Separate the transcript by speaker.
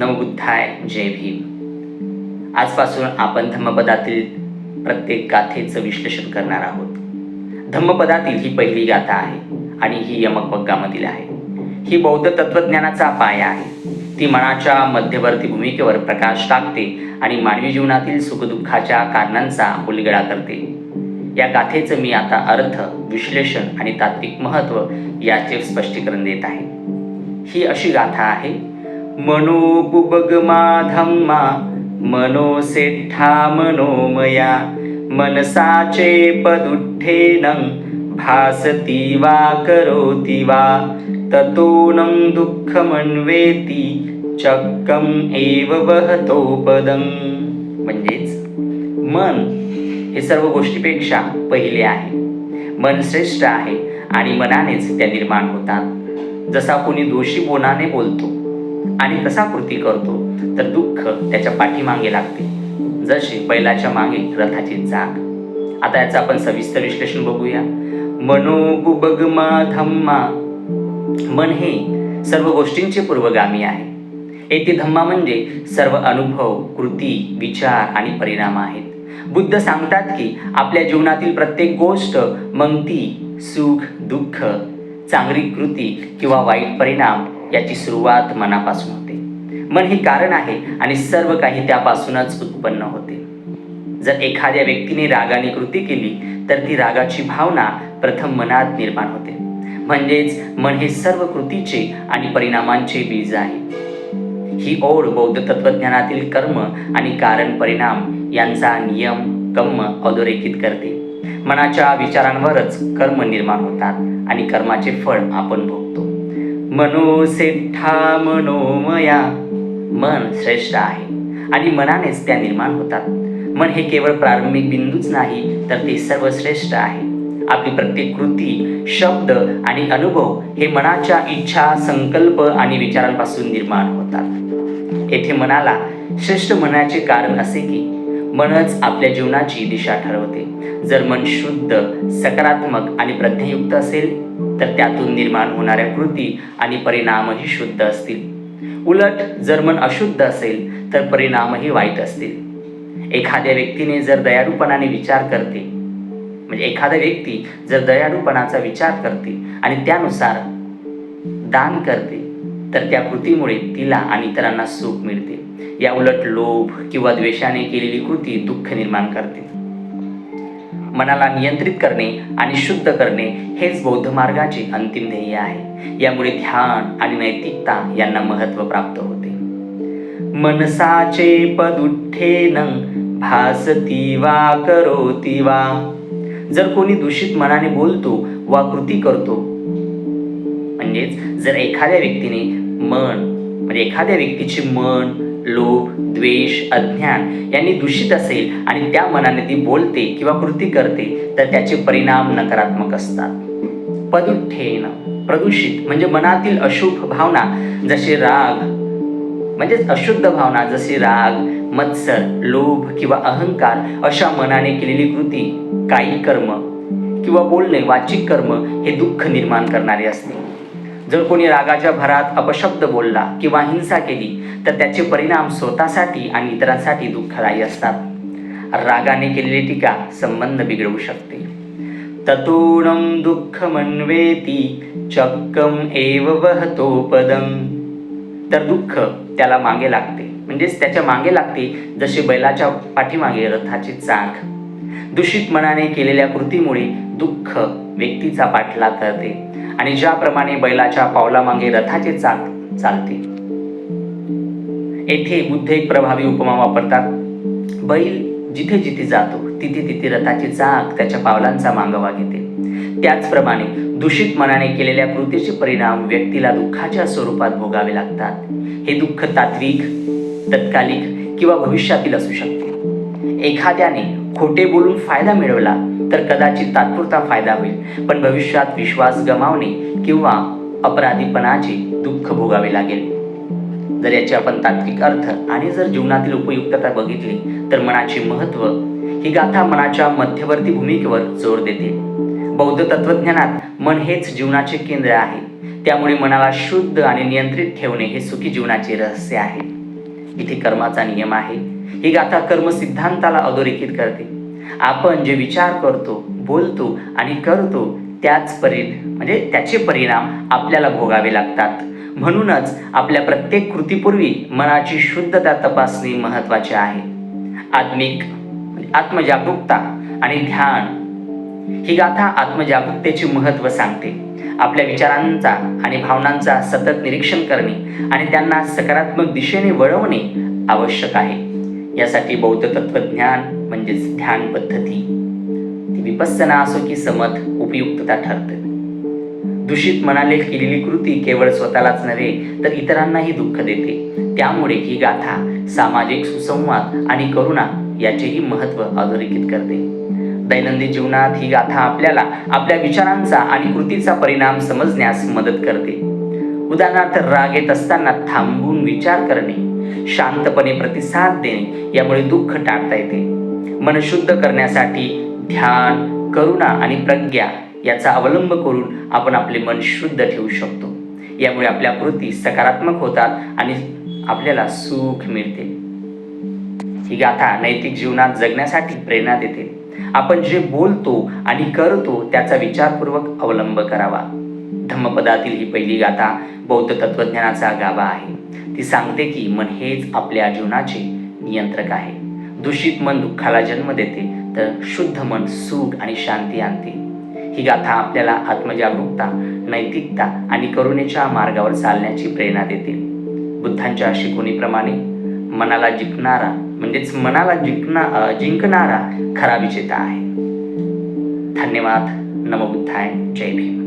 Speaker 1: नवबुद्धाय जय भीम. आजपासून आपण धम्मपदातील प्रत्येक गाथेचं विश्लेषण करणार आहोत. धम्मपदातील ही पहिली गाथा आहे आणि ही यमकपग्गामधील आहे. ही बौद्ध तत्वज्ञानाचा पाया आहे. ती मनाच्या मध्यवर्ती भूमिकेवर प्रकाश टाकते आणि मानवी जीवनातील सुखदुःखाच्या कारणांचा उलगडा करते. या गाथेचं मी आता अर्थ विश्लेषण आणि तात्विक महत्त्व याचे स्पष्टीकरण देत आहे. ही अशी गाथा आहे मनोबुबगमा धम्मा मनोसेठा मनोमया मनसाचे पदुठ्ठेन भासती वा करोति वा ततोनं दुःखमन्वेति चक्कम एव वहतो पदं म्हणजेच मन हे सर्व गोष्टीपेक्षा पहिले आहे. मन श्रेष्ठ आहे आणि मनानेच त्या निर्माण होतात. जसा कोणी दोषी बोनाने बोलतो आणि तसा कृती करतो तर दुःख त्याच्या पाठीमागे लागते. जसे बैलाच्या मागे रथाची जाग. आता याचं आपण सविस्तर विश्लेषण बघूया. मनोगुबगमा धम्मा मन हे सर्व गोष्टींचे पूर्वगामी आहे. येथे धम्मा म्हणजे सर्व अनुभव कृती विचार आणि परिणाम आहेत. बुद्ध सांगतात की आपल्या जीवनातील प्रत्येक गोष्ट मग ती सुख दुःख चांगली कृती किंवा वाईट परिणाम याची सुरुवात मनापासून होते. मन हे कारण आहे आणि सर्व काही त्यापासूनच उत्पन्न होते. जर एखाद्या व्यक्तीने रागाने कृती केली तर ती रागाची भावना प्रथम मनात निर्माण होते. म्हणजेच मन हे सर्व कृतीचे आणि परिणामांचे बीज आहे. ही ओढ बौद्ध तत्वज्ञानातील कर्म आणि कारण परिणाम यांचा नियम कम्म अधोरेखित करते. मनाच्या विचारांवरच कर्म निर्माण होतात आणि कर्माचे फळ आपण भोगतो. मनोसिद्धा मनोमया. मन श्रेष्ठ आहे. आणि मनानेच त्या निर्माण होतात. मन हे केवळ प्रारंभिक बिंदूच नाही तर ते सर्वश्रेष्ठ आहे. आपली प्रत्येक कृती शब्द आणि अनुभव हे मनाच्या इच्छा संकल्प आणि विचारांपासून निर्माण होतात. येथे मनाला श्रेष्ठ म्हणण्याचे कारण असे की मनच आपल्या जीवनाची दिशा ठरवते. जर मन शुद्ध सकारात्मक आणि प्रज्ञयुक्त असेल तर त्यातून निर्माण होणाऱ्या कृती आणि परिणामही शुद्ध असतील. उलट जर मन अशुद्ध असेल तर परिणामही वाईट असतील. एखाद्या व्यक्तीने जर दयाळूपणाने विचार करते म्हणजे एखादा व्यक्ती जर दयाळूपणाचा विचार करते आणि त्यानुसार दान करते तर त्या कृतीमुळे तिला आणि इतरांना सुख मिळते. या उलट लोभ किंवा द्वेषाने केलेली कृती दुःख निर्माण करते. मनाला नियंत्रित करणे आणि शुद्ध करणे हेच बौद्ध मार्गाचे अंतिम ध्येय आहे. यामुळे ध्यान आणि नैतिकता यांना महत्त्व प्राप्त होते. मनसाचे पदुठ्ठेन भासती वा करोती वा. जर कोणी दूषित मनाने बोलतो वा कृती करतो म्हणजेच जर एखाद्या व्यक्तीने मन म्हणजे एखाद्या व्यक्तीचे मन लोभ द्वेष अज्ञान यांनी दूषित असेल आणि त्या मनाने ती बोलते किंवा कृती करते तर त्याचे परिणाम नकारात्मक असतात. पदुठ्ठेन प्रदूषित म्हणजे मनातील अशुभ भावना जसे राग म्हणजेच अशुद्ध भावना जसे राग मत्सर लोभ किंवा अहंकार अशा मनाने केलेली कृती काही कर्म किंवा बोलणे वाचिक कर्म हे दुःख निर्माण करणारे असते. जर कोणी रागाच्या भरात अपशब्द बोलला किंवा हिंसा केली तर त्याचे परिणाम स्वतःसाठी आणि इतरांसाठी दुःखदायी असतात. रागाने केलेली टीका संबंध बिघडवू शकते. ततूणम दुःख मनवेती चक्कम एव वहतो पदम तर दुःख त्याला मागे लागते. म्हणजेच त्याच्यामागे लागते जसे बैलाच्या पाठीमागे रथाची चाक. दूषित मनाने केलेल्या कृतीमुळे दुःख व्यक्तीचा पाठलाग करते. आणि ज्याप्रमाणे बैलाच्या पावलामागे रथाचे चाक चालते येथे बुद्ध एक प्रभावी उपमा वापरतात. बैल जिथे जिथे जातो तिथे तिथे रथाची जाग त्याच्या पावलांचा मागोवा घेते. त्याचप्रमाणे दूषित मनाने केलेल्या कृतीचे परिणाम व्यक्तीला दुःखाच्या स्वरूपात भोगावे लागतात. हे दुःख तात्विक तत्कालिक किंवा भविष्यातील असू शकते. एखाद्याने खोटे बोलून फायदा मिळवला तर कदाचित तात्पुरता फायदा होईल. पण भविष्यात विश्वास गमावणे किंवा अपराधीपणाचे दुःख भोगावे लागेल. जर याचे आपण तात्विक अर्थ आणि जर जीवनातील उपयुक्तता बघितली तर मनाचे महत्त्व ही गाथा मनाच्या मध्यवर्ती भूमिकेवर जोर देते. बौद्ध तत्वज्ञानात मन हेच जीवनाचे केंद्र आहे. त्यामुळे मनाला शुद्ध आणि नियंत्रित ठेवणे हे सुखी जीवनाचे रहस्य आहे. इथे कर्माचा नियम आहे. ही गाथा कर्म सिद्धांताला अधोरेखित करते. आपण जे विचार करतो बोलतो आणि करतो त्याच परि म्हणजे त्याचे परिणाम आपल्याला भोगावे लागतात. म्हणूनच आपल्या प्रत्येक कृतीपूर्वी मनाची शुद्धता तपासणी महत्त्वाची आहे. आत्मिक म्हणजे आत्मजागरूकता आणि ध्यान ही गाथा आत्मजागरूकतेचे महत्त्व सांगते. आपल्या विचारांचा आणि भावनांचा सतत निरीक्षण करणे आणि त्यांना सकारात्मक दिशेने वळवणे आवश्यक आहे. यासाठी बौद्ध तत्वज्ञान म्हणजेच ध्यान पद्धती ती विपस्सना असो की समत उपयुक्तता ठरते. दूषित मनाने केलेली कृती केवळ स्वतःलाच नव्हे तर इतरांनाही दुःख देते. त्यामुळे ही गाथा सामाजिक सुसंवाद आणि करुणा याचेही महत्त्व अधोरेखित करते. दैनंदिन जीवनात ही गाथा आपल्याला आपल्या विचारांचा आणि कृतीचा परिणाम समजण्यास मदत करते. उदाहरणार्थ राग येत असताना थांबून विचार करणे शांतपणे प्रतिसाद देणे यामुळे दुःख टाळता येते. मन शुद्ध करण्यासाठी ध्यान करुणा आणि प्रज्ञा याचा अवलंब करून आपण आपले मन शुद्ध ठेवू शकतो. यामुळे आपल्या कृती सकारात्मक होतात आणि आपल्याला सुख मिळते. ही गाथा नैतिक जीवनात जगण्यासाठी प्रेरणा देते. आपण जे बोलतो आणि करतो त्याचा विचारपूर्वक अवलंब करावा. धम्मपदातील ही पहिली गाथा बौद्ध तत्वज्ञानाचा गाभा आहे. ती सांगते की मन हेच आपल्या जीवनाचे नियंत्रक आहे. दूषित मन दुःखाला जन्म देते तर शुद्ध मन सुख आणि शांती आणते. ही गाथा आपल्याला आत्मजागरूकता नैतिकता आणि करुणेच्या मार्गावर चालण्याची प्रेरणा देते. बुद्धांच्या शिकवणीप्रमाणे मनाला जिंकणारा म्हणजेच मनाला जिंकणा जिंकणारा खरा विजेता आहे. धन्यवाद. नमबुद्धाय जय भीम.